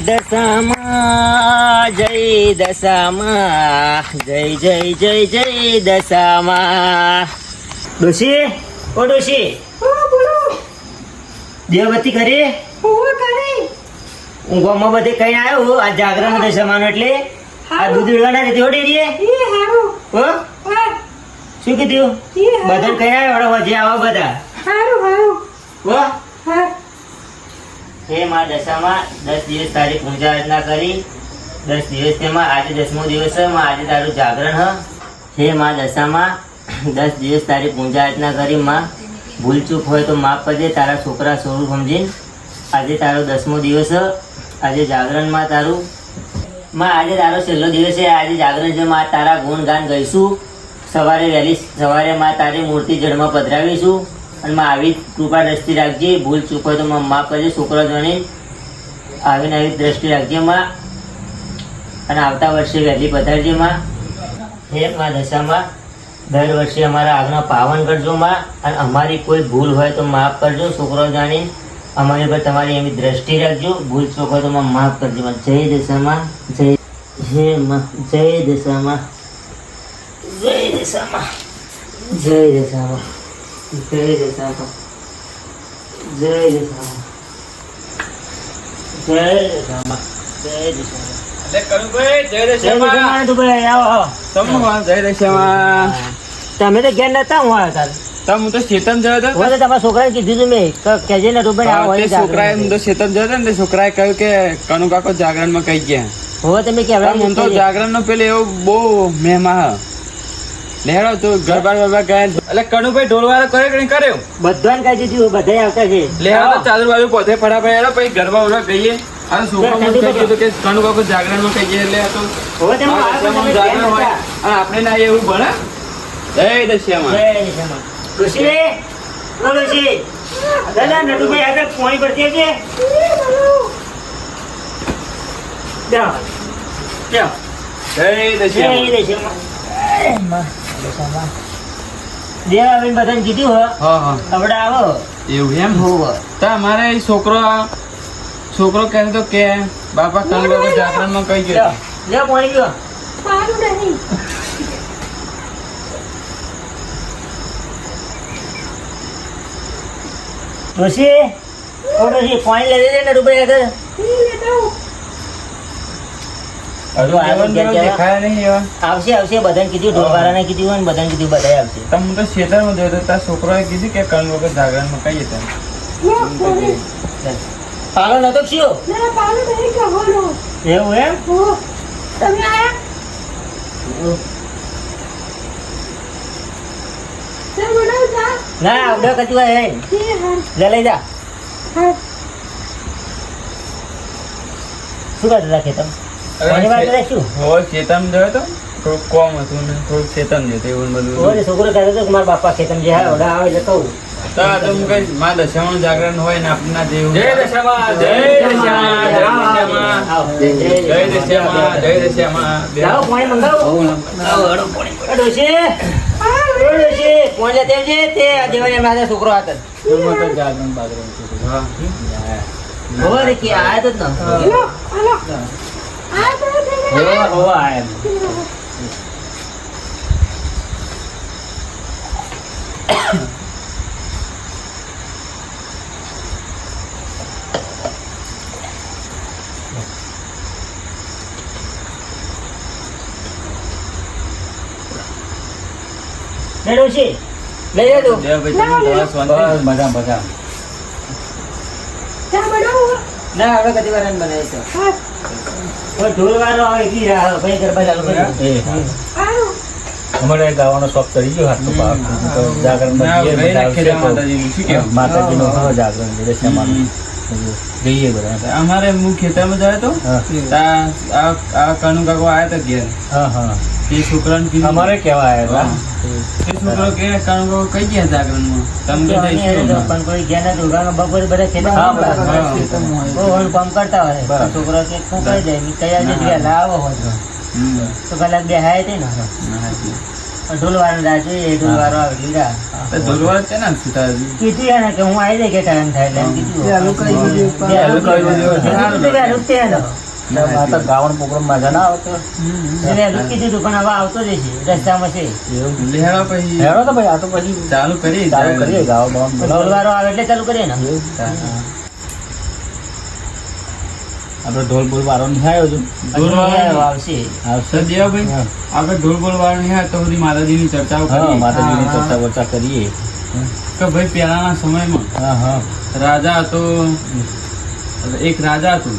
દશામાં જય દશામાં જય જય જય જય દશામાં ડોશી ઓ ડોશી. દેવબત્તી કરી? ગામમાં બધે કઈ આવ્યો આ જાગરણ દશામાં એટલે. આ દૂધ ઉડવાના નથી ઓડી રહીએ હો? શું કીધું? બધા કઈ આવ્યો હજી આવો બધા. હો. હે મા દશામાં દસ દિવસ તારી પૂજા અર્ચના કરી. દસ દિવસ તેમાં આજે દસમો દિવસ છે, માં આજે તારું જાગરણ હ. મા દશામાં દસ દિવસ તારી પૂજા અર્ચના કરી, માં ભૂલચૂક હોય તો માફ કરજે, તારા છોકરા સ્વરૂપ સમજીને. આજે તારો દસમો દિવસ. આજે જાગરણમાં તારું. માં, આજે તારો છેલ્લો દિવસ છે, આજે જાગરણ છે, માં તારા ગુણગાન ગઈશું. સવારે વહેલી સવારે માં તારી મૂર્તિ જળમાં પધરાવીશું. માં આવી કૃપા દ્રષ્ટિ રાખજે, ભૂલ ચૂક હોય તો માં માફ કરજે, છોકરો જોઈને આવીને આવી દ્રષ્ટિ રાખજે માં. અને આવતા વર્ષે વહેલી પધારજે માં. હે માં દશામાં, દર વર્ષે અમારા આગનો પાવન કરજો માં. અને અમારી કોઈ ભૂલ હોય તો માફ કરજો, છોકરો જાણી અમારી પર તમારી એવી દ્રષ્ટિ રાખજો. ભૂલ ચૂક હોય તો માં માફ કરજો જય દશામાં, જય હે માં, જય દશામાં જય દશામાં જય દશામાં. જય આવો. તમે તો ઘેર નતા હું આવ્યો તાર? તમે હું તો ચેતન જયો હતો? હું તમારા છોકરાએ કીધું તું મેં. કેજે ને હોય છોકરાએ હું તો ચેતન જયો હતો ને છોકરાએ કહ્યું કે કનુ કાકો જાગરણમાં કઈ ગયા. હવે તમે પણ હું તો જાગરણ જાગરણનો પેલો એવો બહુ મહેમા લેડો તું ગરબા બરબા ગયા એટલે કનુભાઈ ઢોલવાળો કર્યો કે કર્યો બધાને કહી દીધું બધાય આવતા છે. લેડો તો ચાદર બાજુ પોતે ફટાફટ હેડો પછી ગરબા બરબા ગઈએ અને કહી કે કનુ બાપુ જાગરણમાં કઈ ગયા એટલે આ તો જાગરણ હોય. અને આપણે ના એવું ભણે? જય જય ઓ ડોશી. દાદા નટુભાઈ આગળ ફોન પડતી છે જાઓ. જાઓ. જય જય દેવાબેન બધાને કીધું હો. હા હા. હમણાં આવો. એવું એમ? હોવે. તો છોકરો છોકરો કહે તો કે બાપા કાલ બાબા જાગરણમાં કઈ ગયો જાઓ. જાઓ, પોણી પીવો. ડોશી ઓ ડોશી પાણી લઈ લેજે નટુભાઈ આગળ. હજુ આવ્યો ને ઘેર દેખાયા નહીં એવા? આવશે આવશે બધાને કીધું ઢોલવાળાને કીધું હોય ને બધાને કીધું બધા આવશે. તો હું તો ખેતરમાં જોયો તો તારા કીધું કે કાલ બાબા જાગરણમાં કઈ હતા? પાલો નતો થયો? એવું એમ? ના આવડે કચું હે. લે લઈ જા. શું કરતા ખેતર ખેતરમાં જોયો તો? થોડુંક કોમ હતું ને થોડુંક ચેતન જોયું એવું બધું. છોકરો કહેતો હતો મારા બાપા ખેતર જે હા ઓડા આવે એટલે કહું. તો આ તો હું કઈ માં દશામાં જાગરણ હોય ને આપણે જેવું. જય દશામાં દશામાં દશામાં. દશામાં. પાણી મંગાવો. આવો, પાણી. છોકરો હતો. જાગરણ બાગરણ હા. કે આયા જ ન. હોવા હોવા આયા લે ડોશી લઈ લે તું મજા મજા. ના હવે કદી વાર બનાવી અમારે ગાવાનો શોખ ચડી ગયો હાથ જાગરણ માતાજીનું. જાગરણ બધા. અમારે હું ખેતરમાં જાય તો? આ કાનુ કનુ કાકો આયા તા ઘેર. હા હા. તે છોકરાને કીધું. અમારે કેવા આવ્યા તે છોકરો કે કનુ કાકો કઈ ગયા જાગરણમાં તમે તો જઈશું હમણાં. પણ કોઈ ગયા નથી ઉગાનો બપોરે બધા ખેતર હા, માં બધા હોય. ખેતરમાં હોય. બહુ વણ કામ કરતા હોય. છોકરો કે શું કરી દે? કયા જે લાવો હોય તો. કલાક બે હાય ને. ઢોલવાળો ઢોલવાળો આવે એટલે ઢોલવાળો છે ને કીધું એને કે હું આવી જાય કે ટાઈમ થાય એટલે કીધું. વહેલું કરી દીધું. વહેલું કરી દીધું. સારું. કીધું વહેલું જ છે એનો. આ તો પ્રોગ્રામ મજા ના આવતો એને કીધું હતું પણ હવે આવતો જ છે રસ્તામાં છે લેહાડો પછી હેરો તો ભાઈ આ તો પછી ચાલુ કરીએ ચાલુ કરીએ ગાવા બાવા બોલાવો. આવે એટલે ચાલુ કરીએ ને આપણે ઢોલ બોલ વાળો આવશે આવશે સર દેવાભાઈ હા. આપણે ઢોલ બોલ વાળો નહીં તો બધી માતાજીની ચર્ચાઓ કરીએ માતાજીની. ચર્ચા વર્ચા કરીએ કે ભાઈ પહેલાના સમયમાં હા હા રાજા હતો એક રાજા હતું.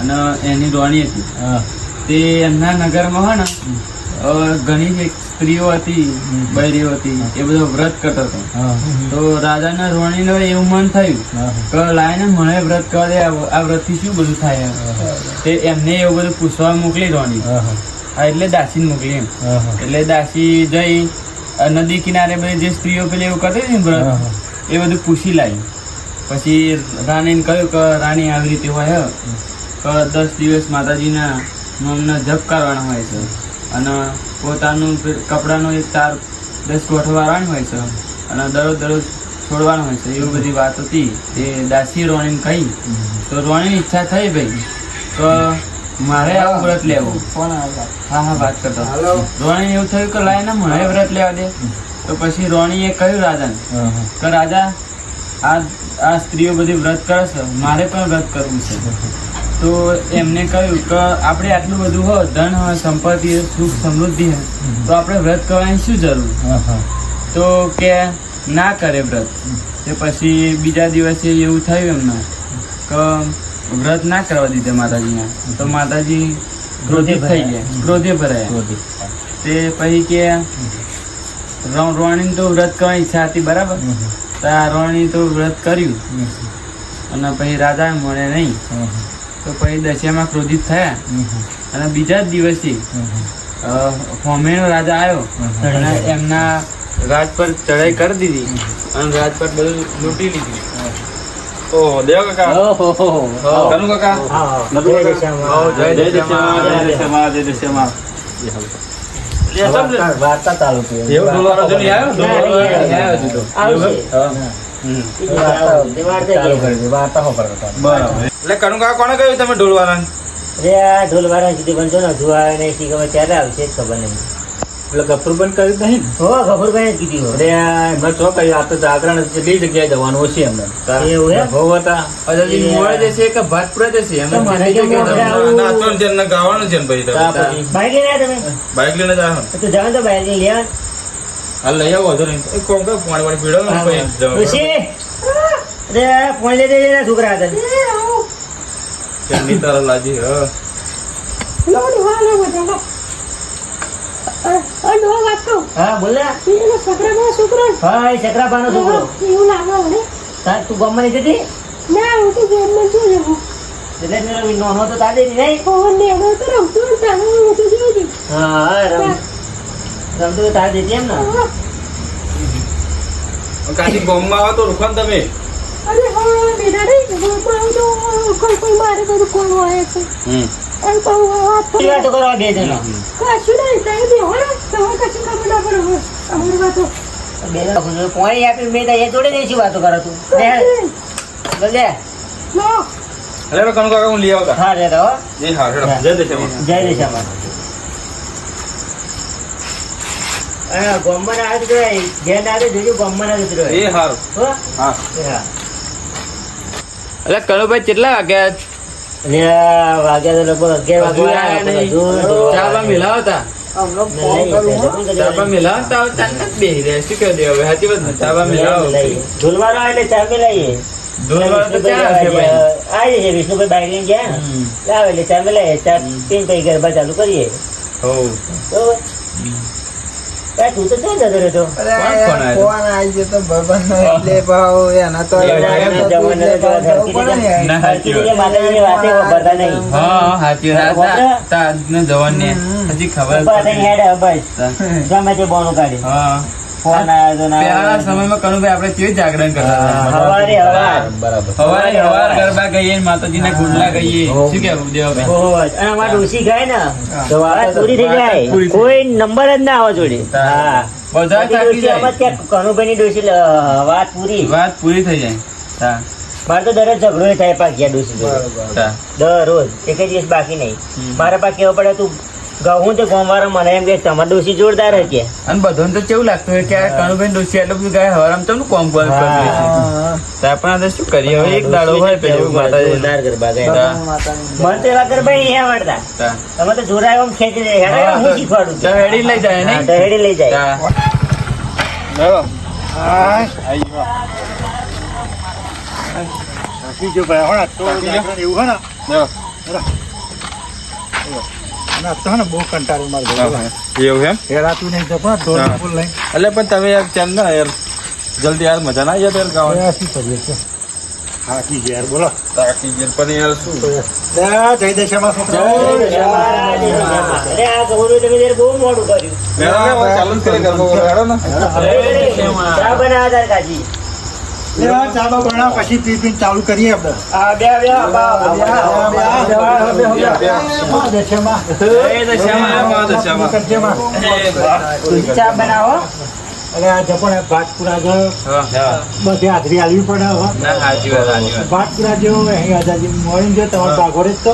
અને એની રોણી હતી. તે એમના નગરમાં હોય ને ઘણી એક સ્ત્રીઓ હતી બૈરીઓ હતી એ બધો વ્રત કરતો હતો. તો રાજાના રોણીનો એવું મન થયું કે લાયને મને વ્રત કરવા દે આ વ્રતથી શું બધું થાય તે એમને એવું બધું પૂછવા મોકલી રોણી હા એટલે દાસીને મોકલી એમ. એટલે દાસી જઈ નદી કિનારે બધી જે સ્ત્રીઓ પેલી એવું કરતી હતી ને વ્રત એ બધું પૂછી લાવી. પછી રાણીને કહ્યું કે રાણી આવી રીતે હોય કે દસ દિવસ માતાજીના નામના જપ કરવાના હોય છે. અને પોતાનું કપડાનો એક તાર દસ ગોઠવાવાનું હોય છે. અને દરરોજ દરરોજ છોડવાનું હોય છે. એવી બધી વાત હતી. તે દાસી રોણીને કહી. તો રોણીની ઈચ્છા થઈ ભાઈ તો મારે આવું વ્રત લેવું. હા હા વાત કરતો. રોણી એવું થયું કે લાય ને મને વ્રત લેવા દે. તો પછી રોણીએ કહ્યું રાજાને કે રાજા આ આ સ્ત્રીઓ બધી વ્રત કરે છે મારે પણ વ્રત કરવું છે. તો એમને કહ્યું કે આપણે આટલું બધું હોય ધન હોય સંપત્તિ સુખ સમૃદ્ધિ હોય તો આપણે વ્રત કરવાની શું જરૂર? તો કે ના કરે વ્રત. તે પછી બીજા દિવસે એવું થયું એમને કે વ્રત ના કરવા દીધા માતાજીના. તો માતાજી ક્રોધિત થઈ ગયા ક્રોધે ભરાયા. તે પછી કે રો- રોણીને તો વ્રત કરવાની ઈચ્છા હતી બરાબર? હમ. તો આ રોણી તો વ્રત કર્યું. અને પછી રાજા મળે નહીં. તો પછી દશિયામાં ક્રોધિત થયા. અને બીજા જ દિવસે હમ. હમ. હોમેનો રાજા આવ્યો. અને એમના રાજ પર ચડાઈ કરી દીધી. અને રાજ પર બધું લૂંટી લીધી. ઓહો દેવ કાકા. ઓહો. કનુ કાકા. હા, હા. નતું જય? દશામાં. જય દશામાં, જય જય વાર્તા- ચાલુ થઈ. એવું ઢોલવાળો નહીં આવ્યો? ઢોલવાળો આવ્યો કનુ કહ્યું તમે ઢોલવાળાને? અરે આ ઢોલવાળા સુધી જો ને જોવા નહીં, ખબર આવશે ખબર નહીં. એટલે ગફુરબંધ કર્યું જ નહીં ને? હો, ગફુરભાઈએ જ કીધું અરે આ એમને કહ્યું આ તો જાગરણ બે જગ્યાએ જવાનું હશે એમને એવું એમ? હતા અજાજી મોડે જશે કે ભાતપુરા જશે એમ તો કેમ ના, તો જેમને ગાવાનું છે ભાઈ તો. બાઈક લઈને તમે? બાઈક લઈને જ આવ્યો. તો જાઓ તો બાઈક લઈને. હાલ લઈ આવો વાંધો નહીં. એ કોણ કહે, પાણી વાળી પીડો ને પછી જવાનું. ઋષિ! અરે, ફોન લઈ દેજે છોકરા હતા. કેમની તારા લાજી, હા. હા, બોલ ને. હા, એ ચક્રાપાનો છોકરો. એવું લાગે તાર તું ગામમાં નહીં જતી? એટલે જ મેં નાનો હતો તાર તો નહીં? હા, હા, રમ- રમતો તો તાર દેતી એમ ને? કાશી ગામમાં આવો તો ને તમે હમ. કેવી વાતો કરો આ બે જણા? બે જણા ખુશ. પોણી આપી મેં તો એ જોડે નહીં વાતો કરો તું? બોલ. અરે હવે કનુ હું લઈ આવતા હા, રે તો, હો. એ હા હેડો. જય દશામાં. જય દશામાં. આવે તો આવે તો જોજો, ગામમાં ના જતો રહે. એ હારું. હો? હા હા. અરે કનુભાઈ કેટલા વાગ્યા લે, વાગ્યા તો લગભગ અગિયાર બા મિલાવતા આવે આવી વિષ્ણુભાઈ બાઈક ગયા. હમ. એટલે ચા મિલાઈએ ચા પીને ગરબા ચાલુ કરીએ. બરોબર? તું તો ક્યાં જતો રહેતો ફોન ના, વાતે વાપરતા નહીં હા સાચી વાત તા- આજના જવાનને હજી ખબર. હેડે બસ તા. ગમે તે બોનું કાઢી હા ફોન આવ્યો. સમયમાં કનુભાઈ આપણે કેવી જાગરણ કરતા હવારે. હવાર હવારે હવાર. ગરબા ગઈએ ને ગુંડલા ગઈએ. શું કેવું દેવાભાઈ? અને અમારે ડોસી ગાય ને તો વાત વાત પૂરી થઈ જાય. કોઈ નંબર જ ના આવે જોડે. હા. બધા થાકી ડોસી જ જાય કનુભાઈની ડોસી વાત પૂરી. વાત પૂરી થઈ જાય. હા. મારે તો દરરોજ ઝઘડો થાય પાક્યા ડોસી જોડે. બરાબર હા. દરરોજ. એક દિવસ બાકી નહીં. મારા પાસે કેવું પડે તું ગહું તો ગોમવાળા મને એમ કે તમાર ડોસી જોરદાર હતી અને બધાને તો કેવું લાગતું હોય કે આ કણુભાઈ ડોસી એટલું બધું ગાય હવારામ તો કોમ કોમ કરી છે આપણે આ શું કરીએ હવે એક દાડો હોય પેલું માતા જોરદાર ગરબા ગાય. મને તો એવા ગરબા નહીં આવડતા તમે તો જોરાય એમ ખેંચી દે હેડો હું શીખવાડું તો હેડી લઈ જાય ને તો હેડી લઈ જાય ભાઈ તો એવું હે ને જો. અને આ તો હે ને બહુ કંટાળો માર ભાઈ એવું એમ? હેરાતું નહીં તો પણ ઢોલ ફૂલ લઈને એટલે પણ તમે યાર ચાલ ના યાર? જલ્દી યાર મજા ના આવી યાર ગાવા શું કરીએ છે? હાકી ગયા યાર બોલો. તાકી ગયેલ પણ યાર શું? જય દશામાં છોકરા. અરે આ ગૌરવ તમે ત્યારે બહુ મોડું કર્યું. ચાલુ કરે ગરબા ને ચા બનાવો તાર કાજી લે, આ ચા બા બનાવ પછી પી ચાલુ કરીએ આપણે આ બે દશામાં, દશામાં. દશામાં બનાવો અરે આ જપણ ભાટપુરા જો બધી હાજરી આલવી પડે હવે. ભાતપુરા જેવો અહીં આઝાદી મળી જો તમારે ભાગોડે જ તો.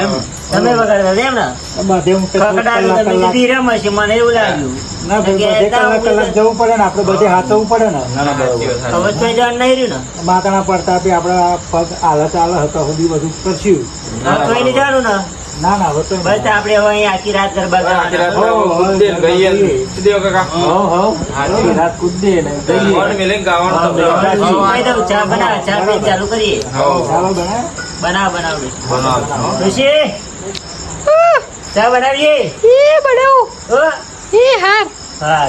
એમ તમે વગાડતા એમ ને બધે રમે છે મને એવું લાગ્યું. ના ભાઈ કલાક કલાક જવું પડે ને આપણે બધે હાથવું પડે ને. ના ના સાચી વાત હવે તો જવાનું નહીં રહ્યું ને? માતાના પડતા આપણા પગ હાલત હાલત હતા સુધી બધું કરશું. જવાનું ને. ના ના બસ આપણે હવે અહીં આખી રાત ગરબા રાત. કૂદ ને ગાવાનું ચા બનાવ ચા પીને ચાલુ કરીએ. બનાવ બનાવ. ચા બનાવીએ? એ બનાવું. એ હાર. હા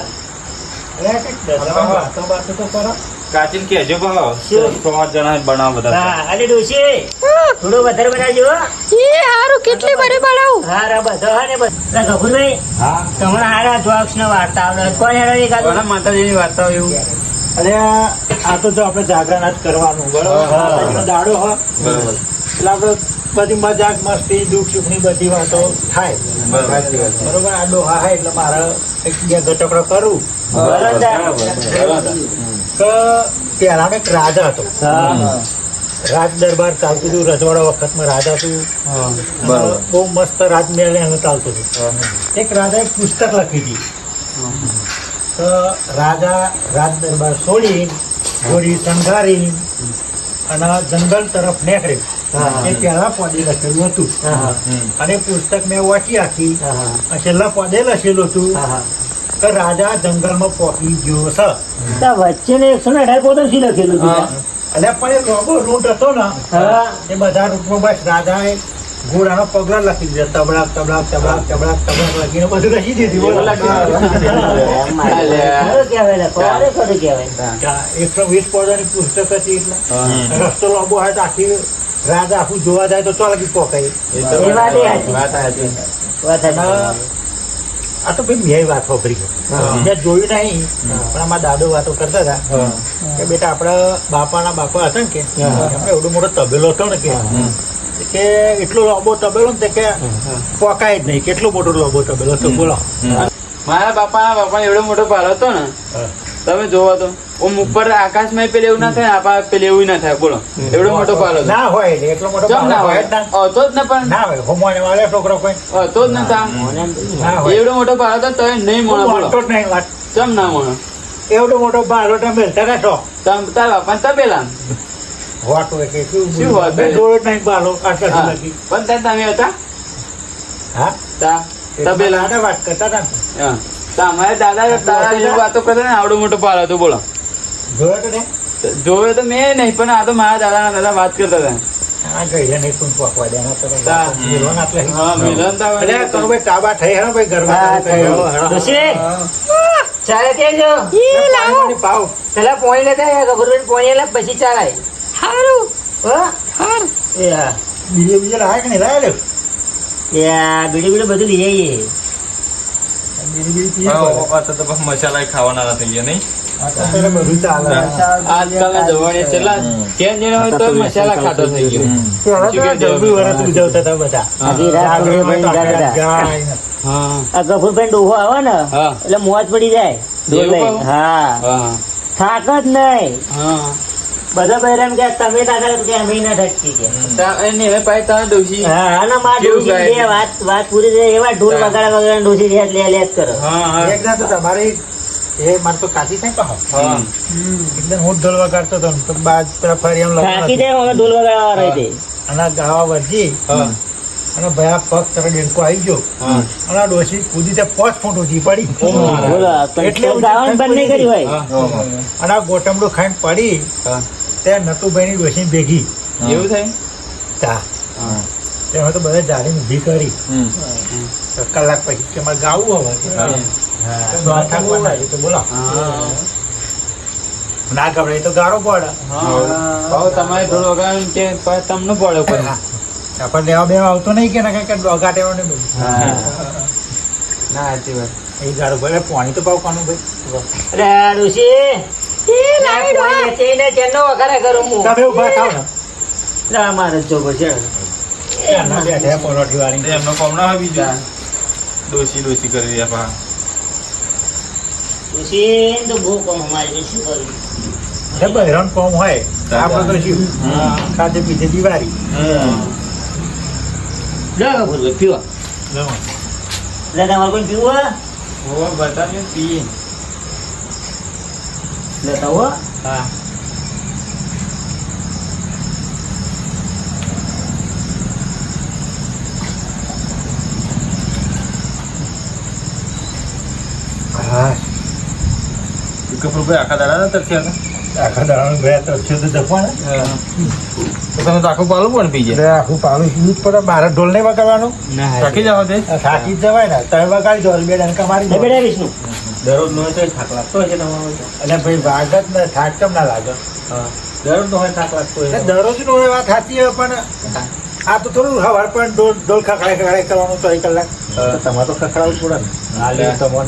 અરે કંઈક દશામાં વાતો બાતો તો કરો. કાચીને કહેજો ભાવ. શું? પાંચ જણા બનાવ બધા હા અલે ડોશી થોડો વધારે બનાવજો. એ હારું કેટલી બધી બનાવું? હા રા બધો હા ને બસ ગફુરભાઈ હા. તમને હારા જોક્સ નો વાર્તા આવડે કોણ હેડો એકાદું? ઘણા માતાજીની વાર્તા એવું. અરે આ તો જો આપણે જાગરણ જ કરવાનું બરોબર? દાડો હો. બરોબર. એટલે આપણે બધી મજાક મસ્તી દુઃખ સુખની બધી વાતો થાય. બરોબર. આ ડોહા હા એટલે મારે એક બે ગટકડો કરું. બરોબર. કે એક રાજા હતો. રાજ દરબાર ચાલતું હતું રજવાડા વખતમાં રાજા હતું. બહુ મસ્ત રાજમહેલ એનું ચાલતું હતું. એક રાજાએ પુસ્તક લખી હતી. તો રાજા રાજ દરબાર છોડી થોડી સંઘારી અને જંગલ તરફ નીકળ્યું. એ પહેલા પોદે લખેલું હતું. અને પુસ્તક મેં વાંચી આખી. છેલ્લા પોદે લખેલું હતું. કે રાજા જંગલમાં પહોંચી ગયો છે તો વચ્ચેને એકસો ને અઢાર પોતે શી લખેલું. એટલે પણ એ લોબો રૂટ હતો ને એ બધા રૂટમાં બસ રાજાએ ઘોડાનો પગલા લખી દીધા તબડાક તબડાક તબડાક તબડાક તબડાક લખીને બધું લખી દીધી. ને, એકસો વીસ પોદાની પુસ્તક હતી એટલે. રસ્તો લાંબો હોય તો આખી રાજા આખું જોવા જાય તો ચાલકી પોકાય. એ વાત વાત. આ તો ભાઈ મેં વાત વાપરી બીજા જોયું નહીં પણ આમાં દાદો વાતો કરતા હતા. કે બેટા આપણા બાપાના બાપા હતા ને કે એમને એવડો મોટો તબેલો હતો ને કે કે એટલો લાંબો તબેલો ને કે પોકાય જ નહીં. કેટલો મોટો લાંબો તબેલો હતો બોલો. મારા બાપાના બાપા એવડો મોટો પાડો હતો ને તમે જોવો તો. ઓમ ઉપર આકાશમાં પેલે એવું ના થાય આપા પેલે એવું ના થાય. બોલો. એવડો મોટો પાલો ના હોય એટલો મોટો ચમ ના હોય. હતો જ ને. પણ. ના હોય હોમોને વાળે છોકરો કોઈ. હતો જ નતા એવડો મોટો પાલો તો તોય નહીં મોણો બોલો. તો નહીં વાત. ચમ ના મોણો. એવડો મોટો બારો તમે તરસો તમ તાર બાપા તબેલા હોય કે શું શું વાત મેં હોય? જોયો જ નહીં પાલો આટલા હા. સુધી. પણ તમે હતા? હા? તા તબેલા. તબેલા વાત કરતા હતા હા. તા અમારે દાદા તારા જેવી વાતો કરે ને આવડો મોટો પાર હતો બોલો. જોયો તો ને જોયો તો મેં નહીં પણ આ તો મારા દાદા દાદા વાત કરતા હતા. લાવો. પછી ચાલાય. હારું. હો? હાર. એ હા. બીજે બીજે લાય કે નહીં? લાય લે. એ આ બીડું બીડું બધું લઈ આવીએ. બીડી બીડી પીએ હા, બધા. આ તો તો પછી મસાલા ખાવાના થઈ ગયા નહીં? હોય તો મસાલા ખાતો થઈ ગયો. ગફુરભાઈ ડોહો આવે ને એટલે મોજ પડી જાય. હા. હા. થાક જ નહીં. હા. બધા બહેરામ કે તમે તાકા કે અમે ના ઠટકી ગયા એને હવે પાછી તારા ડોશી. હા અને માં કેવું ડોશી જે વાત વાત પૂરી થઈ એવા ઢોલ વગાડા વગાડા ડોશી લે લે લે કરો. હા હા. એક ના તો તમારી એ મારે તો કાચી થાય કહો હા. એકદમ હું ઢોલ વગાડતો હતો તો બાદ પેલા ફરી એમ લગ્ન થાકી હતું. જાય ઢોલ વગાડવા રહી દે અને ગાવા વરજી હા. અને ભયા પગ તરત ડેન્કો આવી ગયો. હા. અને ડોસી ડોશી કૂદી તે પાંચ ફૂટ ઊંચી પડી. એટલે હોય? અને આ ગોટમડું ખાઈને પડી. હા નટુભાઈની ડોસી ભેગી. એવું થાય? તા. તેમાં તો બધા જાળી ઊભી કરી. કલાક પછી કે મારે ગાવું હવે. તો? તો બોલો. ના ગભરાય તો ગારો પડે. ભાવ તમારે ઢોલ વગાડવાનું કે તમને પડે પણ. આપણે લેવા બેવા આવતો નહીં કે ના કે ડોગા ટેવા ને ના સાચી વાત. એ ગારો ભલે પાણી તો પાવ કોનું ભાઈ. અરે આ તમે ઊભા થાવ ને. ના મારે જ જોગો છે. ના પરોઠી વાળી એમનો કોમ ના હોય બીજું? ડોસી ડોસી કરી રહ્યા પા. ડોશી તો બહુ કમ અમારે શું કર્યું એટલે કોમ હોય. આપણે તો શું? ખાતે પીધે દિવાળી. પીવો. તમારે કોઈ પીવું હોય? હોવા પીએ લેતા હો હા આખા દાડા થયા હતા? આખા દાડાનું ગયા તો તો તો તમે તો આખું પાલું પણ આખું પાલું પીવું જ પડે મારે ઢોલ નહીં વગાડવાનું ના થાકી જાવ તે થાકી જવાય ને તમે વગાડી દો બે ડંકા મારી વિષ્ણુ દરરોજ નો તો થાક લાગતો હશે તમારો? એટલે ભાઈ વાઘ જ ને થાક કેમ ના લાગે? દરરોજ નો હોય થાક લાગતો એટલે દરરોજ નો હોય વાત સાચી હોય પણ આ તો થોડું હવાર પણ ડોલ ડોલ ખખડાય ખખડાય કરવાનું ચોવીસ કલાક. તો તમારે તો ખખડાવું પડે ને.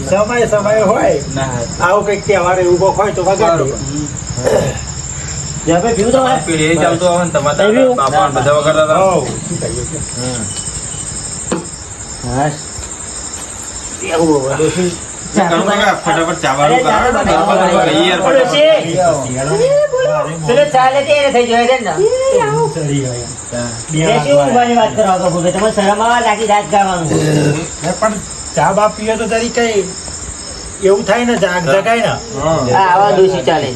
સમય સમય હોય. ના આવું કંઈક તહેવાર ઊભો હોય તો વગાડો પીવું તો હોય આવે ને તમારા બાપા બધા વગાડતા હતા. હમ. હા એવું. હોય કાકા ફટાફટ ચાવાનું. ચાલો, તો થઈ છે ને વાત તમે શરમ આવે લાગી રાત ગાવાનું. પણ ચા બા પીએ તો તારી કઈ એવું થાય ને જાગ જગાય ને. આવા દોષી ચાલે.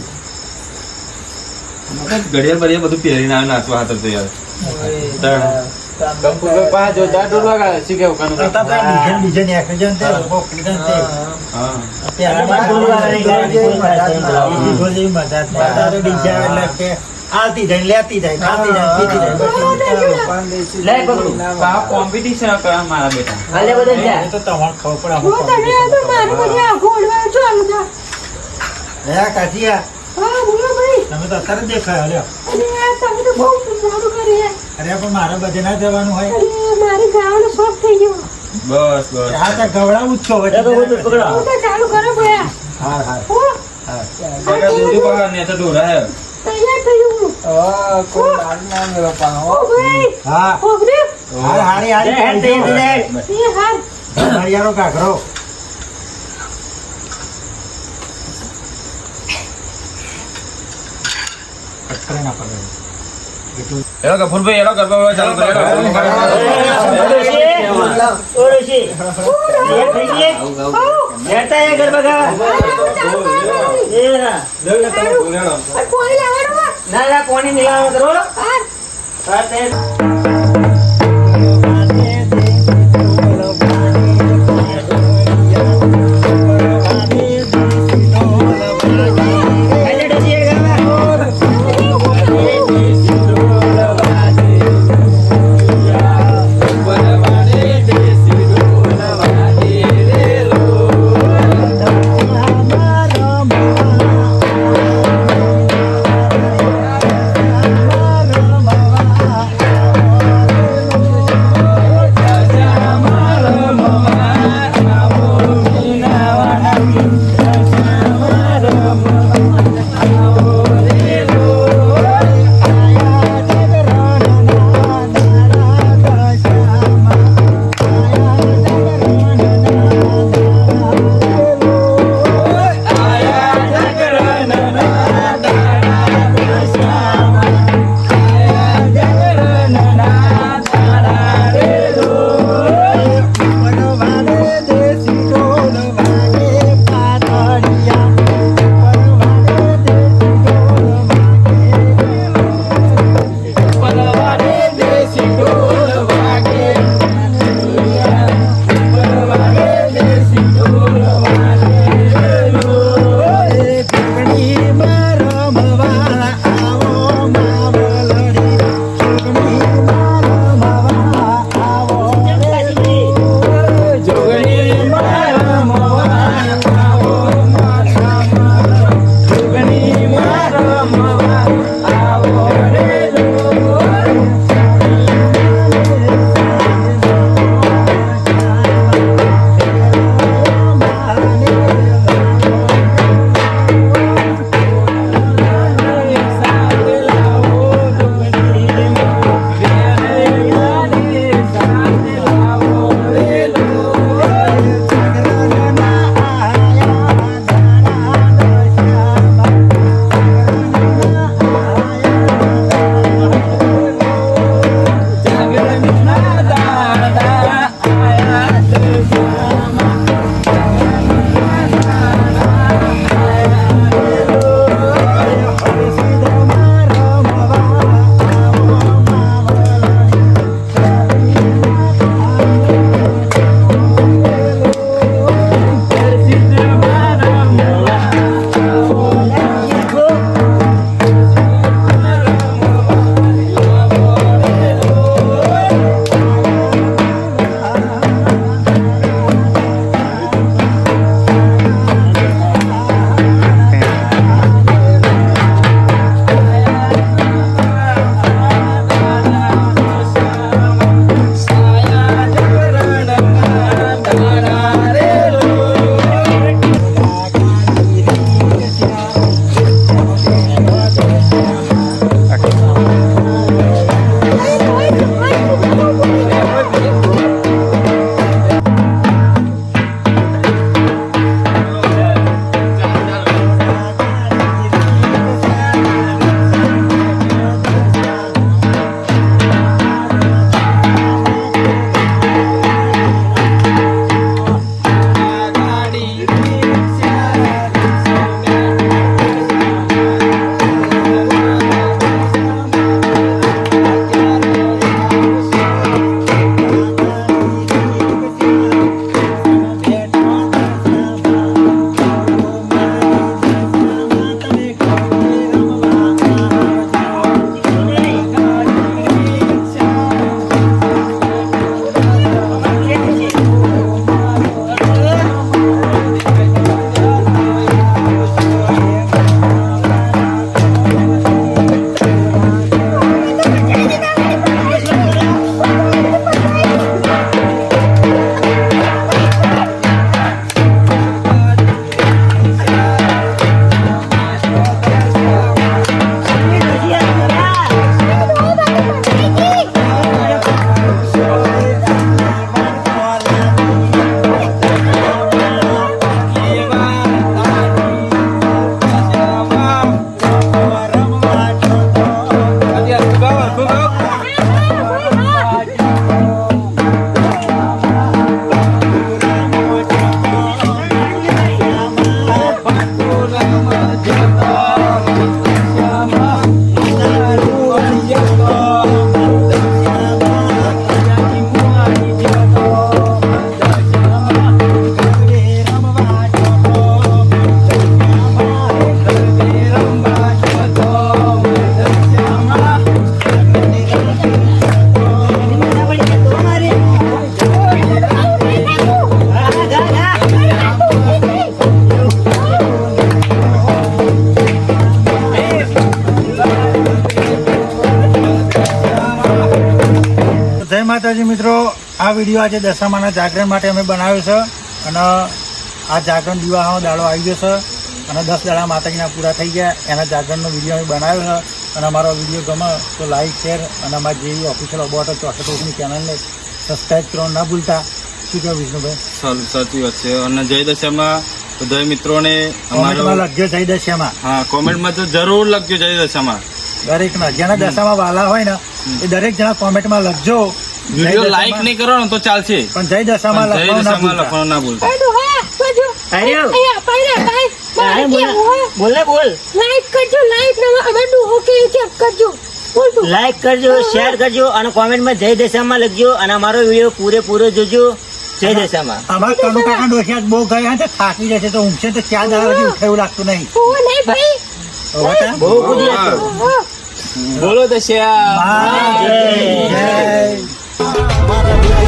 ઘડિયાળ બડિયાળ બધું પહેરીને આવે નાચવા હાથ તો યાર. કપૂરભાઈ પાસે જોતા ઢોલ વગાડે શું કેવું કાનું કરતા તો બીજે ને બીજે ને એકજણ તે તમે તો અત્યારે દેખાય લ્યો. અરે તમે તો બહુ મોડું કરી અરે પણ મારે બધે ના જવાનું હોય. અરે મારે ગાવાનો શોખ થઈ ગયો. બસ બસ. હા તો ગવડાવું જ છો વચ્ચે. તો બધું પકડા હું તો ચાલુ કરો ભયા. હા હા. હો. ને તો તૈયાર થયું ઓગરે હાર હારી હારી હાર કટરે ના પડે એટલું એલો કપૂરભાઈ એલો ગરબા ચાલુ કરો ઓ ડોશી, એ થઈ ગઈ? હેડતા એ ગરબા ગાવા. એ ના. કોઈ લાવવાનો ના ના કોની મિલાવણ કરો હા, તે વીડિયો આજે દશામાના જાગરણ માટે અમે બનાવ્યો છે. અને આ જાગરણ દિવાળાનો દાડો આવી ગયો છે. અને દસ દાડા માતાજીના પૂરા થઈ ગયા. એના જાગરણનો વીડિયો અમે બનાવ્યો છે. અને અમારો વીડિયો ગમે તો લાઈક શેર અને અમારી જેવી ઓફિશિયલ અબોટ ચોસઠ ઓગણી ચેનલને સબસ્ક્રાઈબ કરવાનું ના ભૂલતા. શું કહ્યું વિષ્ણુભાઈ? સાચી વાત છે. અને જય દશામાં બધા મિત્રોને અમારો લખજો જય દશામાં હા કોમેન્ટમાં તો જરૂર લખજો જય દશામાં દરેકના. જેના દશામાં વાલા હોય ને એ દરેક જણા કોમેન્ટમાં લખજો. વીડિયો. લાઈક નહીં કરો ને તો ચાલશે. પણ જય દશામાં લખવાનું ના ભૂલતા. અરે બોલ. બોલ લાઈક કરજો લાઈક ને અમે ડોહો કે કરજો? લાઈક કરજો શેર કરજો અને કોમેન્ટમાં જય દશામાં લખજો અને અમારો વીડિયો પૂરેપૂરો જોજો. જય દશામાં. અમારા કનુ કાકા ડોસિયા બહુ ગયા છે થાકી જશે તો ઊંઘશે તો ચાર દાડા ઉઠાયું લાગતું નહીં. ઓ નહીં ભાઈ. હવે તાર? બહુ બોલો દશા. જય. જય. Mama Black.